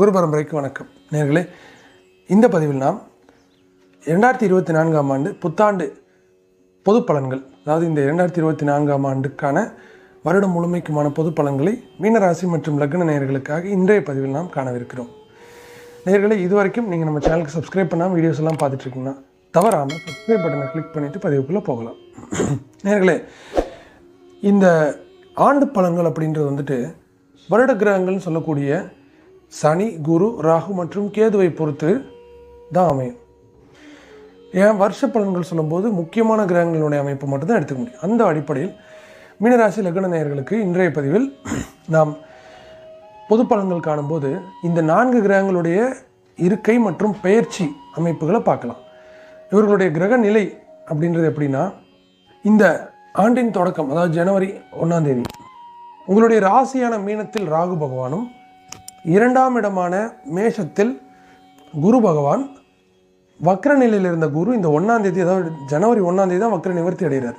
குரு பரம்பரைக்கு வணக்கம். நேர்களே இந்த பதிவில் நாம் இரண்டாயிரத்தி இருபத்தி நான்காம் ஆண்டு புத்தாண்டு பொது பலன்கள் அதாவது இந்த இரண்டாயிரத்தி இருபத்தி நான்காம் ஆண்டுக்கான வருடம் முழுமைக்குமான பொது பலன்களை மீனராசி மற்றும் லக்ன நேர்களுக்காக இன்றைய பதிவில் நாம் காணவிருக்கிறோம். நேர்களே இதுவரைக்கும் நீங்கள் நம்ம சேனலுக்கு சப்ஸ்கிரைப் பண்ணாமல் வீடியோஸ் எல்லாம் பார்த்துட்ருக்கீங்கன்னா தவறாமல் சப்ஸ்கிரைப் பட்டனை கிளிக் பண்ணிவிட்டு பதிவுக்குள்ளே போகலாம். நேர்களே இந்த ஆண்டு பலன்கள் அப்படின்றது வந்துட்டு வருட கிரகங்கள்னு சொல்லக்கூடிய சனி குரு ராகு மற்றும் கேதுவை பொறுத்து தான் அமையும். ஏன்? வருஷ பலன்கள் சொல்லும்போது முக்கியமான கிரகங்களுடைய அமைப்பு மட்டும்தான் எடுத்துக்க முடியும். அந்த அடிப்படையில் மீனராசி லக்ன நேயர்களுக்கு இன்றைய பதிவில் நாம் பொது பலன்கள் காணும்போது இந்த நான்கு கிரகங்களுடைய இருக்கை மற்றும் பெயர்ச்சி அமைப்புகளை பார்க்கலாம். இவர்களுடைய கிரக நிலை அப்படின்றது எப்படின்னா இந்த ஆண்டின் தொடக்கம் அதாவது ஜனவரி ஒன்றாம் தேதி உங்களுடைய ராசியான மீனத்தில் ராகு பகவானும் இரண்டாம் இடமான மேஷத்தில் குரு பகவான் வக்ர நிலையில் இருந்த குரு இந்த ஒன்றாம் தேதி அதாவது ஜனவரி ஒன்றாம் தேதி தான் வக்ர நிவர்த்தி அடைகிறார்.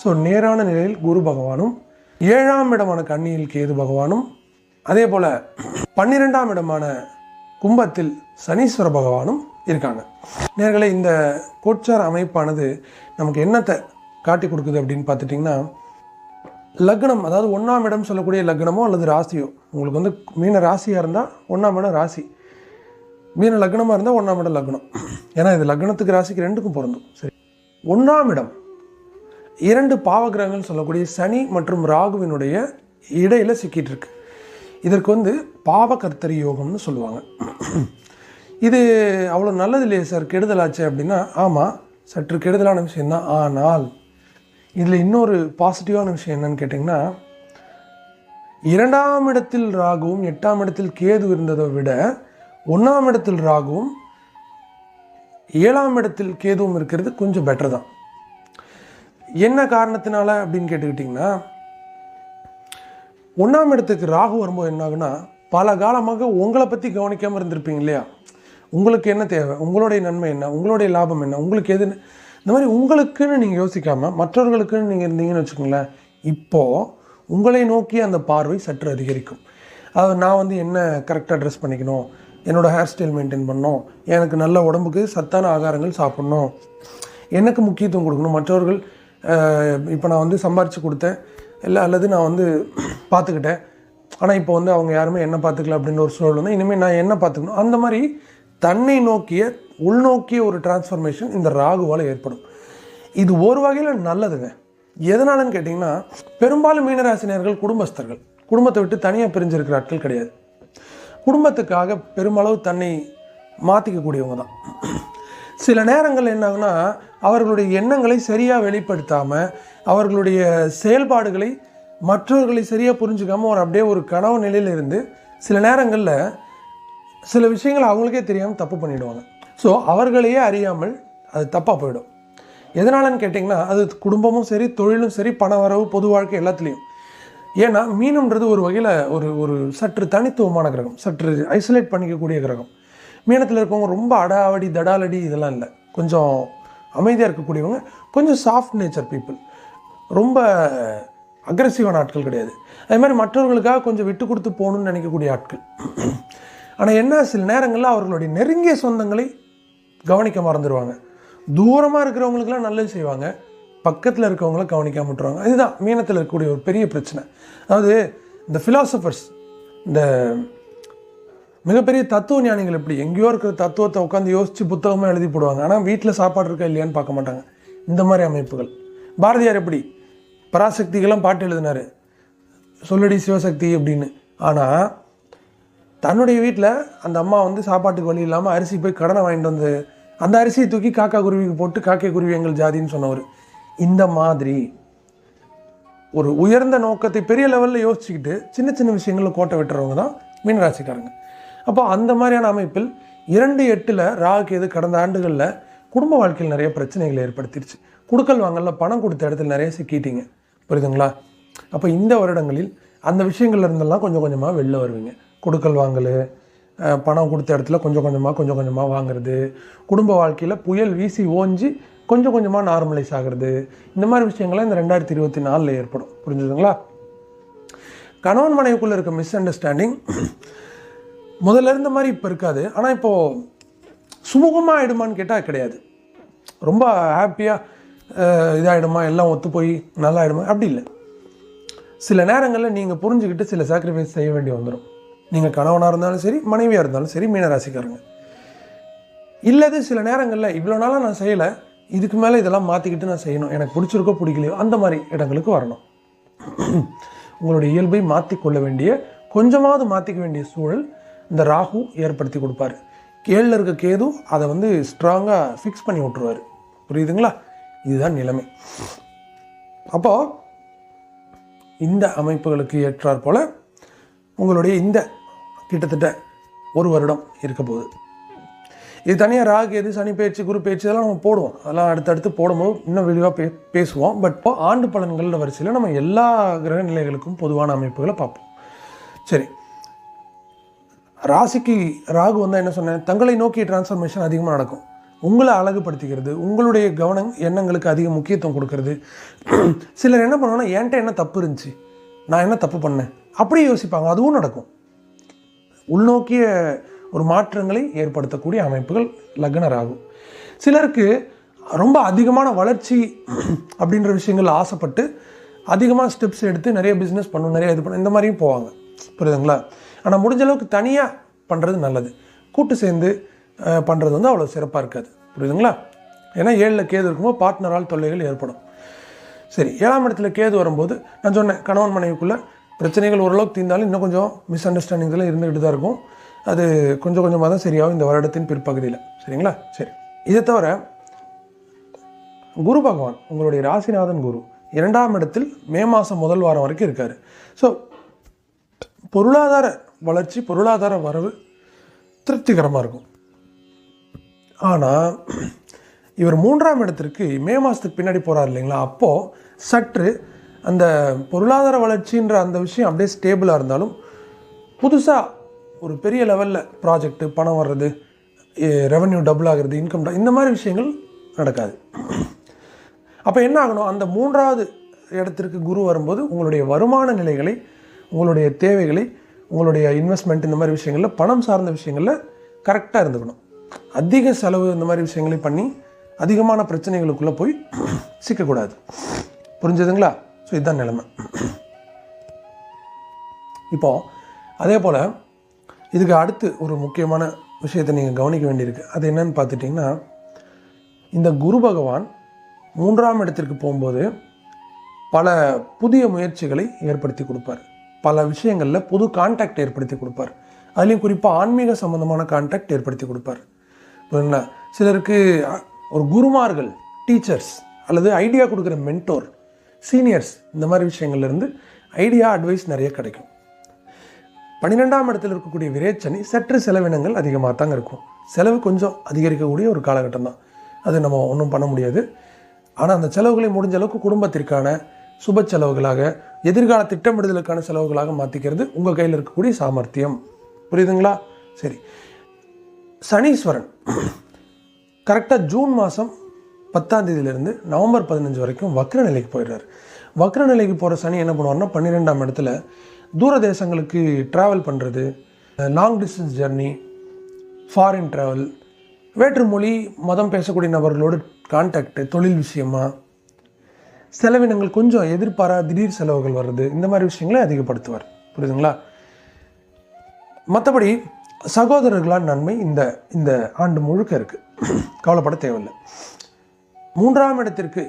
ஸோ நேரான நிலையில் குரு பகவானும் ஏழாம் இடமான கன்னியில் கேது பகவானும் அதே போல் பன்னிரெண்டாம் இடமான கும்பத்தில் சனீஸ்வர பகவானும் இருக்காங்க. நேர்களை இந்த கோட்சார அமைப்பானது நமக்கு என்னத்தை காட்டி கொடுக்குது அப்படின்னு பார்த்துட்டிங்கன்னா லக்னம் அதாவது ஒன்றாம் இடம் சொல்லக்கூடிய லக்னமோ அல்லது ராசியோ? உங்களுக்கு வந்து மீன ராசியாக இருந்தால் ஒன்றாம் இடம் ராசி. மீன லக்னமாக இருந்தால் ஒன்றாம் இடம் லக்னம். ஏன்னா இது லக்னத்துக்கு ராசிக்கு ரெண்டுக்கும் பொருந்தும். சரி. ஒன்றாம் இடம். இரண்டு பாவகிரகங்கள் சொல்லக்கூடிய சனி மற்றும் ராகுவினுடைய இடையில் சிக்கிட்டு இருக்கு இதற்கு வந்து பாவகர்த்தரி யோகம்னு சொல்லுவாங்க. இது அவ்வளோ நல்லது இல்லையே சார் கெடுதலாச்சு அப்படின்னா ஆமாம் சற்று கெடுதலான விஷயம்தான். ஆனால் இதில் இன்னொரு பாசிட்டிவான விஷயம் என்னன்னு கேட்டிங்கன்னா இரண்டாம் இடத்தில் ராகுவும் எட்டாம் இடத்தில் கேது இருந்ததை விட ஒன்றாம் இடத்தில் ராகுவும் ஏழாம் இடத்தில் கேதுவும் இருக்கிறது கொஞ்சம் பெட்டர் தான். என்ன காரணத்தினால அப்படின்னு கேட்டுக்கிட்டிங்கன்னா ஒன்றாம் இடத்துக்கு ராகு வரும்போது என்ன ஆகுனா பல காலமாக உங்களை பற்றி கவனிக்காமல் இருந்திருப்பீங்க இல்லையா? உங்களுக்கு என்ன தேவை? உங்களுடைய நன்மை என்ன? உங்களுடைய லாபம் என்ன? உங்களுக்கு எதுன்னு இந்த மாதிரி உங்களுக்குன்னு நீங்கள் யோசிக்காமல் மற்றவர்களுக்குன்னு நீங்கள் இருந்தீங்கன்னு வச்சுக்கோங்களேன் இப்போது உங்களை நோக்கி அந்த பார்வை சற்று அதிகரிக்கும். அதாவது நான் வந்து என்ன கரெக்டாக ட்ரெஸ் பண்ணிக்கணும் என்னோடய ஹேர் ஸ்டைல் மெயின்டைன் பண்ணணும் எனக்கு நல்ல உடம்புக்கு சத்தான ஆகாரங்கள் சாப்பிட்ணும் எனக்கு முக்கியத்துவம் கொடுக்கணும். மற்றவர்கள் இப்போ நான் வந்து சம்பாரித்து கொடுத்தேன் இல்லை அல்லது நான் வந்து பார்த்துக்கிட்டேன் ஆனால் இப்போ வந்து அவங்க யாருமே என்ன பார்த்துக்கல அப்படின்ற ஒரு சூழல் வந்து இனிமேல் நான் என்ன பார்த்துக்கணும் அந்த மாதிரி தன்னை நோக்கிய உள்நோக்கிய ஒரு டிரான்ஸ்ஃபர்மேஷன் இந்த ராகுவால் ஏற்படும். இது ஒரு வகையில் நல்லதுங்க. எதனாலன்னு கேட்டிங்கன்னா பெரும்பாலும் மீனராசினியர்கள் குடும்பஸ்தர்கள். குடும்பத்தை விட்டு தனியாக பிரிஞ்சிருக்கிற ஆட்கள் கிடையாது. குடும்பத்துக்காக பெருமளவு தன்னை மாற்றிக்கக்கூடியவங்க தான். சில நேரங்கள் என்னாகுன்னா அவர்களுடைய எண்ணங்களை சரியாக வெளிப்படுத்தாமல் அவர்களுடைய செயல்பாடுகளை மற்றவர்களை சரியாக புரிஞ்சுக்காமல் ஒரு அப்படியே ஒரு கனவு நிலையில் இருந்து சில நேரங்களில் சில விஷயங்கள் அவங்களுக்கே தெரியாமல் தப்பு பண்ணிவிடுவாங்க ஸோ அவர்களையே அறியாமல் அது தப்பாக போயிடும். எதனாலன்னு கேட்டிங்கன்னா அது குடும்பமும் சரி தொழிலும் சரி பண வரவு பொது வாழ்க்கை எல்லாத்துலேயும். ஏன்னா மீனம்ன்றது ஒரு வகையில் ஒரு ஒரு சற்று தனித்துவமான கிரகம். சற்று ஐசோலேட் பண்ணிக்கக்கூடிய கிரகம். மீனத்தில் இருக்கவங்க ரொம்ப அடாவடி தடாலடி இதெல்லாம் இல்லை. கொஞ்சம் அமைதியாக இருக்கக்கூடியவங்க கொஞ்சம் சாஃப்ட் நேச்சர் பீப்புள் ரொம்ப அக்ரஸிவான ஆட்கள் கிடையாது. அதே மாதிரி மற்றவர்களுக்காக கொஞ்சம் விட்டு கொடுத்து போகணும்னு நினைக்கக்கூடிய ஆட்கள். ஆனால் என்ன சில நேரங்களில் அவர்களுடைய நெருங்கிய சொந்தங்களை கவனிக்க மறந்துடுவாங்க தூரமாக இருக்கிறவங்களுக்கெல்லாம் நல்லது செய்வாங்க. பக்கத்தில் இருக்கவங்கள கவனிக்காம விட்டுருவாங்க. இதுதான் மீனத்தில் இருக்கக்கூடிய ஒரு பெரிய பிரச்சனை. அதாவது இந்த ஃபிலாசபர்ஸ் இந்த மிகப்பெரிய தத்துவ ஞானிகள் எப்படி எங்கேயோ இருக்கிற தத்துவத்தை உட்காந்து யோசித்து புத்தகமாக எழுதி போடுவாங்க. ஆனால் வீட்டில் சாப்பாடு இருக்கா இல்லையான்னு பார்க்க மாட்டாங்க. இந்த மாதிரி அமைப்புகள். பாரதியார் எப்படி பராசக்திகள்லாம் பாட்டு எழுதினார். சொல்லடி சிவசக்தி அப்படின்னு. ஆனால் தன்னுடைய வீட்டில் அந்த அம்மா வந்து சாப்பாட்டுக்கு வழி இல்லாமல் அரிசி போய் கடனை வாங்கிட்டு வந்து அந்த அரிசியை தூக்கி காக்கா குருவிக்கு போட்டு காக்கை குருவி எங்கள் ஜாதின்னு சொன்னவர். இந்த மாதிரி ஒரு உயர்ந்த நோக்கத்தை பெரிய லெவலில் யோசிச்சுக்கிட்டு சின்ன சின்ன விஷயங்களில் கோட்டை விட்டுறவங்க தான் மீனராசிக்காரங்க. அப்போ அந்த மாதிரியான அமைப்பில் இரண்டு எட்டில் ராகு எது கடந்த ஆண்டுகளில் குடும்ப வாழ்க்கையில் நிறைய பிரச்சனைகளை ஏற்படுத்திடுச்சு. குடுக்கல் வாங்கல பணம் கொடுத்த இடத்துல நிறைய சிக்கிட்டீங்க. புரியுதுங்களா? அப்போ இந்த வருடங்களில் அந்த விஷயங்கள்ல இருந்தெல்லாம் கொஞ்சம் கொஞ்சமாக வெளில வருவீங்க. கொடுக்கல் வாங்கல் பணம் கொடுத்த இடத்துல கொஞ்சம் கொஞ்சமாக கொஞ்சம் கொஞ்சமாக வாங்குறது. குடும்ப வாழ்க்கையில் புயல் வீசி ஓஞ்சி கொஞ்சம் கொஞ்சமாக நார்மலைஸ் ஆகிறது. இந்த மாதிரி விஷயங்கள்லாம் இந்த ரெண்டாயிரத்தி இருபத்தி நாலில் ஏற்படும். புரிஞ்சுதுங்களா? கணவன் மனைவிக்குள்ளே இருக்க மிஸ் அண்டர்ஸ்டாண்டிங் முதல்ல இருந்த மாதிரி இப்போ இருக்காது. ஆனால் இப்போது சுமூகமாக ஆகிடுமான்னு கேட்டால் கிடையாது. ரொம்ப ஹாப்பியாக இதாகிடுமா எல்லாம் ஒத்து போய் நல்லா ஆகிடுமா அப்படி இல்லை. சில நேரங்களில் நீங்கள் புரிஞ்சுக்கிட்டு சில சாக்ரிஃபைஸ் செய்ய வேண்டி வந்துடும் நீங்கள் கணவனாக இருந்தாலும் சரி மனைவியாக இருந்தாலும் சரி மீனராசிக்காரங்க. இல்லது சில நேரங்களில் இவ்வளோ நாளாக நான் செய்யலை இதுக்கு மேலே இதெல்லாம் மாற்றிக்கிட்டு நான் செய்யணும். எனக்கு பிடிச்சிருக்கோ பிடிக்கலையோ அந்த மாதிரி இடங்களுக்கு வரணும். உங்களுடைய இயல்பை மாற்றிக்கொள்ள வேண்டிய கொஞ்சமாவது மாற்றிக்க வேண்டிய சூழல் இந்த ராகு ஏற்படுத்தி கொடுப்பாரு. கேளில் இருக்க கேது அதை வந்து ஸ்ட்ராங்காக ஃபிக்ஸ் பண்ணி விட்ருவார் புரியுதுங்களா? இதுதான் நிலைமை. அப்போது இந்த அமைப்புகளுக்கு ஏற்றாற் போல உங்களுடைய இந்த கிட்டத்தட்ட ஒரு வருடம் இருக்க போகுது. இது தனியாக ராகு எது சனி பேச்சு குரு பேச்சு இதெல்லாம் நம்ம போடுவோம். அதெல்லாம் அடுத்தடுத்து போடும்போது இன்னும் விரிவாக பே பேசுவோம். பட் இப்போ ஆண்டு பலன்களில் வரிசையில் நம்ம எல்லா கிரக நிலைகளுக்கும் பொதுவான அமைப்புகளை பார்ப்போம். சரி. ராசிக்கு ராகு வந்தால் என்ன சொன்னேன்? தங்களை நோக்கி டிரான்ஸ்ஃபர்மேஷன் அதிகமாக நடக்கும். உங்களை அழகுபடுத்திக்கிறது உங்களுடைய கவனம் எண்ணங்களுக்கு அதிக முக்கியத்துவம் கொடுக்கறது. சிலர் என்ன பண்ணுவாங்கன்னா என்கிட்ட என்ன தப்பு இருந்துச்சு? நான் என்ன தப்பு பண்ணேன்? அப்படி யோசிப்பாங்க. அதுவும் நடக்கும். உள்நோக்கிய ஒரு மாற்றங்களை ஏற்படுத்தக்கூடிய அமைப்புகள் லக்னராகும் சிலருக்கு ரொம்ப அதிகமான வளர்ச்சி அப்படின்ற விஷயங்கள் ஆசைப்பட்டு அதிகமாக ஸ்டெப்ஸ் எடுத்து நிறைய பிஸ்னஸ் பண்ணணும் நிறைய இது பண்ண இந்த மாதிரியும் போவாங்க. புரியுதுங்களா? ஆனால் முடிஞ்ச அளவுக்கு தனியாக பண்ணுறது நல்லது. கூட்டு சேர்ந்து பண்ணுறது வந்து அவ்வளோ சிறப்பாக இருக்காது. புரியுதுங்களா? ஏன்னா ஏழில் கேது இருக்கும்போது பார்ட்னரால் தொல்லைகள் ஏற்படும். சரி ஏழாம் இடத்துல கேது வரும்போது நான் சொன்னேன் கணவன் மனைவிக்குள்ளே பிரச்சனைகள் ஓரளவுக்கு தீர்ந்தாலும் இன்னும் கொஞ்சம் மிஸ் அண்டர்ஸ்டாண்டிங்ஸ்லாம் இருந்துக்கிட்டு தான் இருக்கும். அது கொஞ்சம் கொஞ்சமாக தான் சரியாகும் இந்த வருடத்தின் பிற்பகுதியில். சரிங்களா? சரி. இதை தவிர குரு பகவான் உங்களுடைய ராசிநாதன் குரு இரண்டாம் இடத்தில் மே மாதம் முதல் வாரம் வரைக்கும் இருக்கார். ஸோ பொருளாதார வளர்ச்சி பொருளாதார வரவு திருப்திகரமாக இருக்கும். ஆனால் இவர் மூன்றாம் இடத்திற்கு மே மாதத்துக்கு பின்னாடி போகிறார் இல்லைங்களா? அப்போது சற்று அந்த பொருளாதார வளர்ச்சின்ற அந்த விஷயம் அப்படியே ஸ்டேபிளாக இருந்தாலும் புதுசாக ஒரு பெரிய லெவலில் ப்ராஜெக்ட்டு பணம் வர்றது ரெவன்யூ டபுள் ஆகிறது இன்கம் இந்த மாதிரி விஷயங்கள் நடக்காது. அப்போ என்ன ஆகணும்? அந்த மூன்றாவது இடத்திற்கு குரு வரும்போது உங்களுடைய வருமான நிலைகளை உங்களுடைய தேவைகளை உங்களுடைய இன்வெஸ்ட்மெண்ட் இந்த மாதிரி விஷயங்களில் பணம் சார்ந்த விஷயங்களில் கரெக்டாக இருந்துக்கணும். அதிக செலவு இந்த மாதிரி விஷயங்களை பண்ணி அதிகமான பிரச்சனைகளுக்குள்ளே போய் சிக்கக்கூடாது. புரிஞ்சதுங்களா? ஸோ இதுதான் நிலைமை. இப்போது அதே போல் இதுக்கு அடுத்து ஒரு முக்கியமான விஷயத்தை நீங்கள் கவனிக்க வேண்டியிருக்கு. அது என்னன்னு பார்த்துட்டிங்கன்னா இந்த குரு பகவான் மூன்றாம் இடத்திற்கு போகும்போது பல புதிய முயற்சிகளை ஏற்படுத்தி கொடுப்பார். பல விஷயங்களில் புது கான்டாக்ட் ஏற்படுத்தி கொடுப்பார். அதுலேயும் குறிப்பாக ஆன்மீக சம்மந்தமான கான்டாக்ட் ஏற்படுத்தி கொடுப்பார். புரியுங்களா சிலருக்கு ஒரு குருமார்கள் டீச்சர்ஸ் அல்லது ஐடியா கொடுக்குற மென்டோர் சீனியர்ஸ் இந்த மாதிரி விஷயங்கள்லேருந்து ஐடியா அட்வைஸ் நிறைய கிடைக்கும். பன்னிரெண்டாம் இடத்தில் இருக்கக்கூடிய விரேச்சனி சற்று செலவினங்கள் அதிகமாக தாங்க இருக்கும். செலவு கொஞ்சம் அதிகரிக்கக்கூடிய ஒரு காலகட்டம் தான். அது நம்ம ஒன்றும் பண்ண முடியாது. ஆனால் அந்த செலவுகளை முடிஞ்ச அளவுக்கு குடும்பத்திற்கான சுப செலவுகளாக எதிர்கால திட்டமிடுதலுக்கான செலவுகளாக மாற்றிக்கிறது உங்கள் கையில் இருக்கக்கூடிய சாமர்த்தியம். புரியுதுங்களா? சரி. சனீஸ்வரன். கரெக்டாக ஜூன் மாதம் பத்தாம் தேதியிலேருந்து நவம்பர் பதினஞ்சு வரைக்கும் வக்ர நிலைக்கு போயிடுறாரு. வக்ர நிலைக்கு போகிற சனி என்ன பண்ணுவார்னா பன்னிரெண்டாம் இடத்துல தூர தேசங்களுக்கு ட்ராவல் பண்ணுறது long distance journey foreign travel வேற்று மொழி மதம் பேசக்கூடிய நபர்களோடு கான்டாக்டு தொழில் விஷயமா செலவினங்கள் கொஞ்சம் எதிர்பாரா திடீர் செலவுகள் வர்றது இந்த மாதிரி விஷயங்களை அதிகப்படுத்துவார். புரியுதுங்களா? மற்றபடி சகோதரர்களான நன்மை இந்த இந்த ஆண்டு முழுக்க இருக்குது கவலைப்பட தேவையில்லை. மூன்றாம் இடத்திற்கு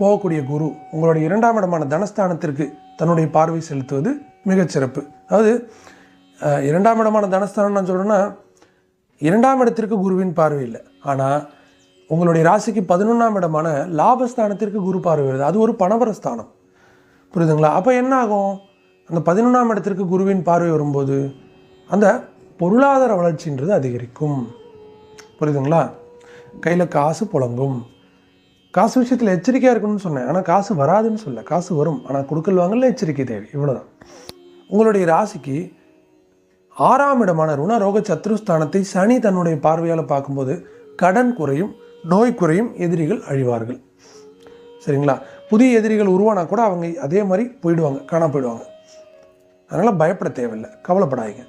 போகக்கூடிய குரு உங்களுடைய இரண்டாம் இடமான தனஸ்தானத்திற்கு தன்னுடைய பார்வை செலுத்துவது மிகச் சிறப்பு. அதாவது இரண்டாம் இடமான தனஸ்தானம் நான் சொல்கிறேன்னா இரண்டாம் இடத்திற்கு குருவின் பார்வை இல்லை. ஆனால் உங்களுடைய ராசிக்கு பதினொன்றாம் இடமான லாபஸ்தானத்திற்கு குரு பார்வை வருது. அது ஒரு பணவர ஸ்தானம் புரியுதுங்களா? அப்போ என்ன ஆகும்? அந்த பதினொன்றாம் இடத்திற்கு குருவின் பார்வை வரும்போது அந்த பொருளாதார வளர்ச்சின்றது அதிகரிக்கும். புரியுதுங்களா? கையில் காசு புழங்கும். காசு விஷயத்தில் எச்சரிக்கையாக இருக்கணும்னு சொன்னேன். ஆனால் காசு வராதுன்னு சொல்ல காசு வரும். ஆனால் கொடுக்கல் வாங்கல எச்சரிக்கை தேவை. இவ்வளோதான் உங்களுடைய ராசிக்கு ஆறாம் இடமான ருணரோக சத்ருஸ்தானத்தை சனி தன்னுடைய பார்வையால் பார்க்கும்போது கடன் குறையும் நோய் குறையும் எதிரிகள் அழிவார்கள். சரிங்களா? புதிய எதிரிகள் உருவானா கூட அவங்க அதே மாதிரி போயிடுவாங்க. காணா போயிடுவாங்க. அதனால் பயப்பட தேவையில்லை. கவலைப்படாதீங்க.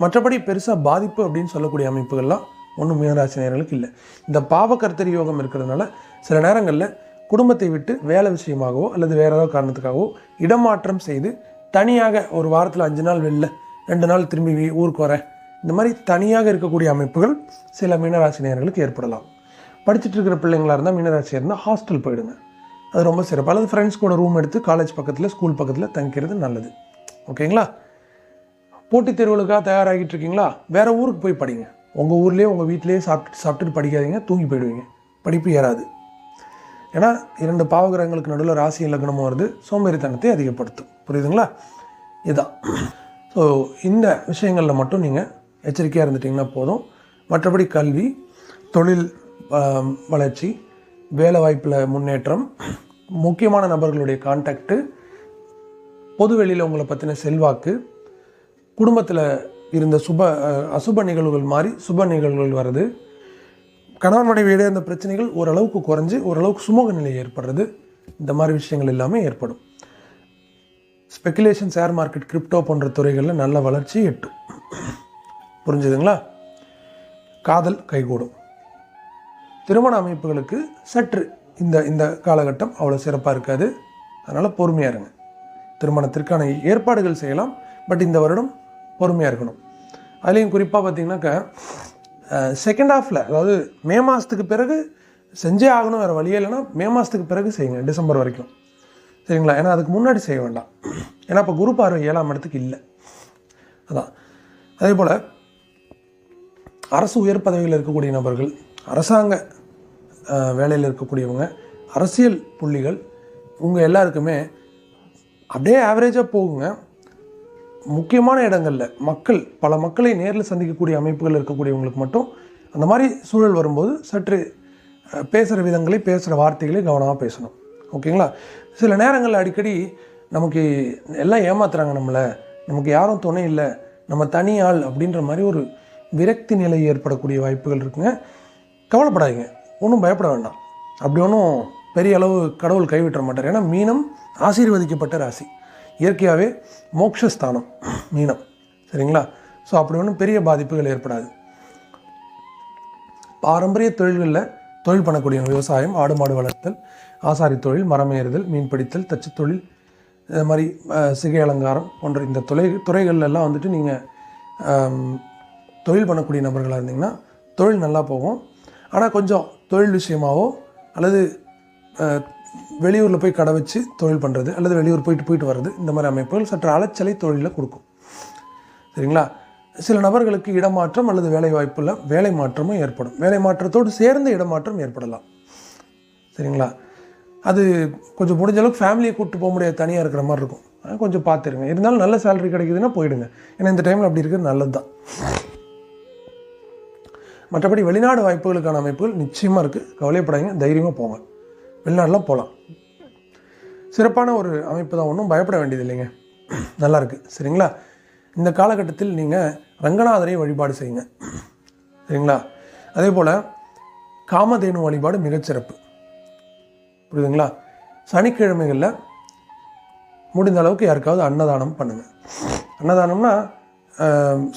மற்றபடி பெருசாக பாதிப்பு அப்படின்னு சொல்லக்கூடிய அமைப்புகள்லாம் ஒன்றும் மீனராசி நேயர்களுக்கு இல்லை. இந்த பாவக்கர்த்தரி யோகம் இருக்கிறதுனால சில நேரங்களில் குடும்பத்தை விட்டு வேலை விஷயமாகவோ அல்லது வேறு ஏதாவது காரணத்துக்காகவோ இடமாற்றம் செய்து தனியாக ஒரு வாரத்தில் அஞ்சு நாள் வெளில ரெண்டு நாள் திரும்பி ஊருக்கு வரேன். இந்த மாதிரி தனியாக இருக்கக்கூடிய அமைப்புகள் சில மீனராசி நேர்களுக்கு ஏற்படலாம். படிச்சுட்டு இருக்கிற பிள்ளைங்களாக இருந்தால் மீனராசியாக இருந்தால் ஹாஸ்டல் போயிடுங்க. அது ரொம்ப சிறப்பு. அல்லது ஃப்ரெண்ட்ஸ் கூட ரூம் எடுத்து காலேஜ் பக்கத்தில் ஸ்கூல் பக்கத்தில் தங்கிக்கிறது நல்லது. ஓகேங்களா? போட்டித் தேர்வுகளுக்காக தயாராகிட்டு இருக்கீங்களா? வேறு ஊருக்கு போய் படிங்க. உங்கள் ஊர்லேயே உங்கள் வீட்டிலேயே சாப்பிட்டு சாப்பிட்டுட்டு படிக்காதீங்க தூங்கி போயிடுவீங்க. படிப்பு ஏறாது. ஏன்னா இரண்டு பாவகிரகங்களுக்கு நடுவில் ராசி லக்னமும் வருது சோம்பேறித்தனத்தை அதிகப்படுத்தும். புரியுதுங்களா? இதுதான். ஸோ இந்த விஷயங்களில் மட்டும் நீங்கள் எச்சரிக்கையாக இருந்துட்டிங்கன்னா போதும். மற்றபடி கல்வி தொழில் வளர்ச்சி வேலை வாய்ப்பில் முன்னேற்றம் முக்கியமான நபர்களுடைய கான்டாக்டு பொது வெளியில் உங்களை பற்றின செல்வாக்கு குடும்பத்தில் இருந்த சுப அசுப நிகழ்வுகள் மாதிரி சுப நிகழ்வுகள் வருது. கணவன் மனைவி இடையே அந்த பிரச்சனைகள் ஓரளவுக்கு குறைஞ்சி ஓரளவுக்கு சுமூக நிலை ஏற்படுறது. இந்த மாதிரி விஷயங்கள் எல்லாமே ஏற்படும். ஸ்பெக்குலேஷன் ஷேர் மார்க்கெட் கிரிப்டோ போன்ற துறைகளில் நல்ல வளர்ச்சி எட்டும். புரிஞ்சுதுங்களா? காதல் கைகூடும். திருமண அமைப்புகளுக்கு சற்று இந்த இந்த காலகட்டம் அவ்வளோ சிறப்பாக இருக்காது. அதனால் பொறுமையாக இருங்க. திருமணத்திற்கான ஏற்பாடுகள் செய்யலாம். பட் இந்த வருடம் பொறுமையாக இருக்கணும். அதுலேயும் குறிப்பாக பார்த்தீங்கன்னாக்கா செகண்ட் ஹாஃபில் அதாவது மே மாதத்துக்கு பிறகு செஞ்சே ஆகணும் வேறு வழியே இல்லைன்னா மே மாதத்துக்கு பிறகு செய்யுங்க டிசம்பர் வரைக்கும். சரிங்களா? ஏன்னா அதுக்கு முன்னாடி செய்ய வேண்டாம். ஏன்னா இப்போ குரு பார்வை ஏழாம் இடத்துக்கு இல்லை. அதான். அதே போல் அரசு உயர் பதவியில் இருக்கக்கூடிய நபர்கள் அரசாங்க வேலையில் இருக்கக்கூடியவங்க அரசியல் புள்ளிகள் உங்கள் எல்லாருக்குமே அப்படியே ஆவரேஜாக போகுங்க. முக்கியமான இடங்களில் மக்கள் பல மக்களை நேரில் சந்திக்கக்கூடிய அமைப்புகள் இருக்கக்கூடியவங்களுக்கு மட்டும் அந்த மாதிரி சூழல் வரும்போது சற்று பேசுகிற விதங்களை பேசுகிற வார்த்தைகளை கவனமாக பேசணும். ஓகேங்களா? சில நேரங்களில் அடிக்கடி நமக்கு எல்லாம் ஏமாத்துறாங்க நம்மளை. நமக்கு யாரும் துணை இல்லை. நம்ம தனி ஆள் அப்படின்ற மாதிரி ஒரு விரக்தி நிலை ஏற்படக்கூடிய வாய்ப்புகள் இருக்குங்க. கவலைப்படாதீங்க. ஒன்றும் பயப்பட வேண்டாம். அப்படி ஒன்றும் பெரிய அளவு கடவுள் கைவிட்ட மாட்டார். ஏன்னா மீனம் ஆசீர்வதிக்கப்பட்ட ராசி. இயற்கையாகவே மோக்ஷஸ்தானம் மீனம். சரிங்களா? ஸோ அப்படி ஒன்றும் பெரிய பாதிப்புகள் ஏற்படாது. பாரம்பரிய தொழில்களில் தொழில் பண்ணக்கூடிய விவசாயம் ஆடு மாடு வளர்த்தல் ஆசாரி தொழில் மரம் ஏறுதல் மீன் பிடித்தல் தச்சு தொழில் இது மாதிரி சிகை அலங்காரம் போன்ற இந்த துறை துறைகள்லாம் வந்துட்டு நீங்கள் தொழில் பண்ணக்கூடிய நபர்களாக இருந்தீங்கன்னா தொழில் நல்லா போகும். ஆனால் கொஞ்சம் தொழில் விஷயமாவோ அல்லது வெளியூரில் போய் கடை வச்சு தொழில் பண்ணுறது அல்லது வெளியூர் போயிட்டு போயிட்டு வர்றது இந்த மாதிரி அமைப்புகள் சற்று அலைச்சலை தொழிலில் கொடுக்கும். சரிங்களா? சில நபர்களுக்கு இடமாற்றம் அல்லது வேலை வாய்ப்பில் வேலை மாற்றமும் ஏற்படும். வேலை மாற்றத்தோடு சேர்ந்த இடமாற்றம் ஏற்படலாம். சரிங்களா? அது கொஞ்சம் முடிஞ்ச அளவுக்கு ஃபேமிலியை கூப்பிட்டு போக முடியாது. தனியாக இருக்கிற மாதிரி இருக்கும். கொஞ்சம் பார்த்துருங்க இருந்தாலும் நல்ல சேலரி கிடைக்குதுன்னா போயிடுங்க. ஏன்னா இந்த டைமில் அப்படி இருக்கிறது நல்லது தான் மற்றபடி வெளிநாடு வாய்ப்புகளுக்கான அமைப்புகள் நிச்சயமாக இருக்குது கவலைப்படாதீங்க தைரியமாக போங்க. வெளிநாடெலாம் போகலாம். சிறப்பான ஒரு அமைப்பு தான். ஒன்றும் பயப்பட வேண்டியது இல்லைங்க. நல்லாயிருக்கு சரிங்களா? இந்த காலகட்டத்தில் நீங்கள் ரங்கநாதரை வழிபாடு செய்யுங்க. சரிங்களா? அதே போல் காமதேனு வழிபாடு மிகச்சிறப்பு புரியுதுங்களா? சனிக்கிழமைகளில் முடிந்த அளவுக்கு யாருக்காவது அன்னதானம் பண்ணுங்கள் அன்னதானம்னா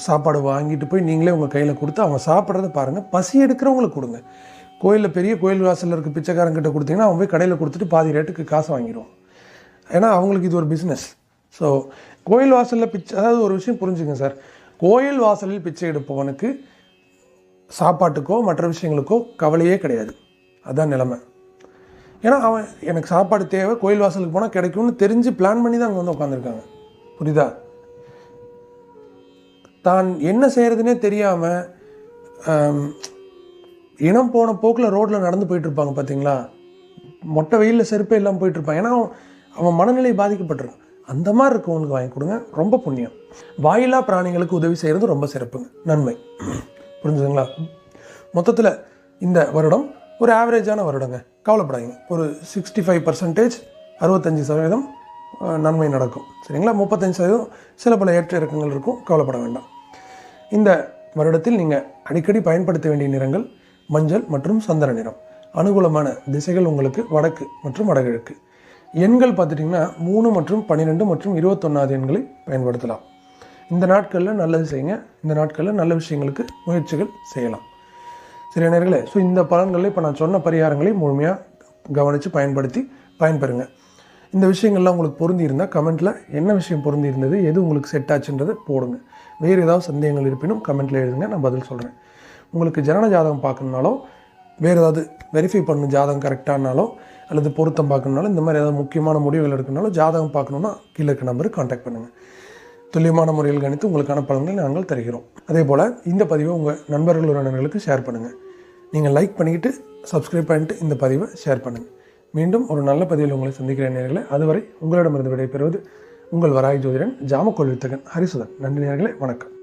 சாப்பாடு வாங்கிட்டு போய் நீங்களே உங்கள் கையில் கொடுத்து அவங்க சாப்பிட்றத பாருங்கள் பசி எடுக்கிறவங்களுக்கு கொடுங்க. கோயிலில் பெரிய கோயில் வாசலில் இருக்க பிச்சைக்காரங்கிட்ட கொடுத்தீங்கன்னா அவன் போய் கடையில் கொடுத்துட்டு பாதி ரேட்டுக்கு காசு வாங்கிடுவான் ஏன்னா அவங்களுக்கு இது ஒரு பிஸ்னஸ் ஸோ கோயில் வாசலில் பிச்சை அதாவது ஒரு விஷயம் புரிஞ்சுங்க சார். கோயில் வாசலில் பிச்சை எடுப்பவனுக்கு சாப்பாட்டுக்கோ மற்ற விஷயங்களுக்கோ கவலையே கிடையாது. அதுதான் நிலைமை. ஏன்னா அவன் எனக்கு சாப்பாடு தேவை கோயில் வாசலுக்கு போனால் கிடைக்கும்னு தெரிஞ்சு பிளான் பண்ணி தான் அங்கே வந்து உட்காந்துருக்காங்க புரியுதா? தான் என்ன செய்கிறதுனே தெரியாமல் இனம் போன போக்கில் ரோட்டில் நடந்து போயிட்டு இருப்பாங்க பார்த்தீங்களா மொட்டை வெயிலில் செருப்பே இல்லாமல் போயிட்டுருப்பான். ஏன்னா அவன் மனநிலை பாதிக்கப்பட்டிருக்கான். அந்த மாதிரி இருக்கவங்களுக்கு வாங்கி கொடுங்க. ரொம்ப புண்ணியம். வாயிலா பிராணிகளுக்கு உதவி செய்கிறது ரொம்ப சிறப்புங்க. நன்மை. புரிஞ்சுதுங்களா? மொத்தத்தில் இந்த வருடம் ஒரு ஆவரேஜான வருடங்க. கவலைப்படாதீங்க. ஒரு சிக்ஸ்டி ஃபைவ் பர்சன்டேஜ் அறுபத்தஞ்சி சதவீதம் நன்மை நடக்கும். சரிங்களா? முப்பத்தஞ்சு சதவீதம் சில பல ஏற்ற இறக்கங்கள் இருக்கும். கவலைப்பட வேண்டாம். இந்த வருடத்தில் நீங்கள் அடிக்கடி பயன்படுத்த வேண்டிய நிறங்கள் மஞ்சள் மற்றும் சந்தன நிறம். அனுகூலமான திசைகள் உங்களுக்கு வடக்கு மற்றும் வடகிழக்கு. எண்கள் பார்த்துட்டிங்கன்னா மூணு மற்றும் பன்னிரெண்டு மற்றும் இருபத்தொன்னாவது எண்களை பயன்படுத்தலாம். இந்த நாட்களில் நல்லது செய்யுங்க. இந்த நாட்களில் நல்ல விஷயங்களுக்கு முயற்சிகள் செய்யலாம். சரி நேர்களே? ஸோ இந்த பலன்களை இப்போ நான் சொன்ன பரிகாரங்களை முழுமையாக கவனித்து பயன்படுத்தி பயன்பெறுங்க. இந்த விஷயங்கள்லாம் உங்களுக்கு பொருந்தி இருந்தால் கமெண்ட்டில் என்ன விஷயம் பொருந்தி இருந்தது எது உங்களுக்கு செட் ஆச்சுன்றதை போடுங்க. வேறு ஏதாவது சந்தேகங்கள் இருப்பினும் கமெண்ட்டில் எழுதுங்க நான் பதில் சொல்கிறேன் உங்களுக்கு ஜனன ஜாதகம் பார்க்கணுனாலும் வேறு ஏதாவது வெரிஃபை பண்ணணும் ஜாதகம் கரெக்டானாலும் அல்லது பொருத்தம் பார்க்கணுனாலும் இந்த மாதிரி ஏதாவது முக்கியமான முடிவுகள் எடுக்கணுனாலும் ஜாதகம் பார்க்கணுன்னா கீழே இருக்க நம்பருக்கு காண்டாக்ட் பண்ணுங்கள் துல்லியமான முறையில் கணித்து உங்களுக்கான பலன்களை நாங்கள் தருகிறோம். அதே போல் இந்த பதிவை உங்கள் நண்பர்கள் உறவினர்களுக்கு ஷேர் பண்ணுங்கள் நீங்கள் லைக் பண்ணிக்கிட்டு சப்ஸ்கிரைப் பண்ணிட்டு இந்த பதிவை ஷேர் பண்ணுங்கள் மீண்டும் ஒரு நல்ல பதிவில் உங்களை சந்திக்கிற நேர்களை அதுவரை உங்களிடமிருந்து விடைபெறுவது உங்கள் வராய் ஜோதிடன் ஜாமக்கோள் வித்தகன் ஹரிசுதன். நன்றி நேர்களே வணக்கம்.